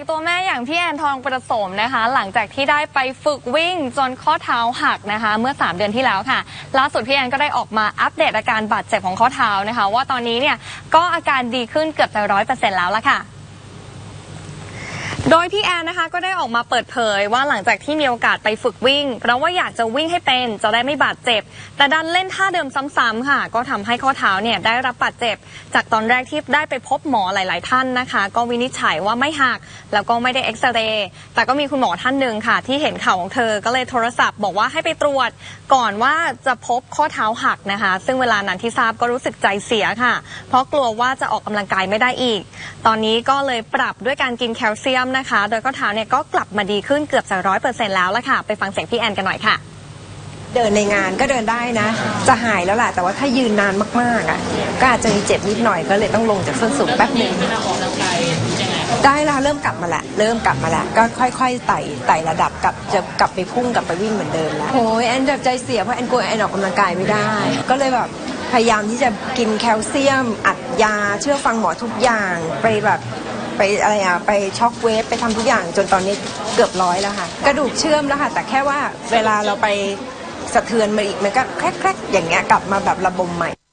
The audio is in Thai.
กตัวแม่อย่างพี่แอนทองประสมนะคะ หลังจากที่ได้ไปฝึกวิ่งจนข้อเท้าหักนะคะ เมื่อ 3 เดือนที่แล้วค่ะล่าสุดพี่แอนก็ได้ออกมาอัปเดตอาการบาดเจ็บของข้อเท้านะคะ ว่าตอนนี้เนี่ยก็อาการดีขึ้นเกือบจะร้อยเปอร์เซ็นต์แล้วละค่ะ โดยพี่แอนนะคะก็ได้ออกมาเปิดเผยว่าหลังจากที่มีโอกาสไปฝึกวิ่งเพราะว่าอยากจะวิ่งให้เป็นจะได้ไม่บาดเจ็บ แต่ดันเล่นท่าเดิมซ้ำๆค่ะ ก็ทำให้ข้อเท้าเนี่ยได้รับบาดเจ็บ จากตอนแรกที่ได้ไปพบหมอหลาย ๆ ท่านนะคะ ก็วินิจฉัยว่าไม่หักแล้วก็ไม่ได้เอ็กซเรย์แต่ก็มีคุณหมอท่านหนึ่งค่ะ ที่เห็นข่าวของเธอก็เลยโทรศัพท์ บอกว่าให้ไปตรวจก่อนว่าจะพบข้อเท้าหักนะคะ ซึ่งเวลานั้นที่ทราบก็รู้สึกใจเสียค่ะ เพราะกลัวว่าจะออกกำลังกายไม่ได้อีก ตอนนี้ก็เลยปรับด้วยการกินแคลเซียมนะคะ โดยข้อเท้าเนี่ยก็กลับมาดีขึ้นเกือบจะร้อยเปอร์เซ็นต์แล้วละค่ะ ไปฟังเสียงพี่แอนกันหน่อยค่ะ เดินในงานก็เดินได้นะ จะหายแล้วแหละแต่ว่าถ้ายืนนานมากๆอะ ก็อาจจะมีเจ็บนิดหน่อยก็เลยต้องลงจากส้นสูงแป๊บหนึ่งได้แล้วเริ่มกลับมาแล้วเริ่มกลับมาแล้วก็ค่อยๆไต่ไต่ระดับกลับจะกลับไปพุ่งกลับไปวิ่งเหมือนเดิมแล้วโอ้ยแอนแบบใจเสียเพราะแอนกลัวแอนออกกำลังกายไม่ได้ ก็เลยแบบพยายามที่จะกินแคลเซียม อัดยา เชื่อฟังหมอทุกอย่าง ไปแบบ ไปอะไรอะไปช็อกเวฟไปทำทุกอย่างจนตอนนี้เกือบร้อยแล้วค่ะ กระดูกเชื่อมแล้วค่ะ แต่แค่ว่าเวลาเราไปสะเทือนมาอีกมันก็แครกๆอย่างเงี้ยกลับมาแบบระบมใหม่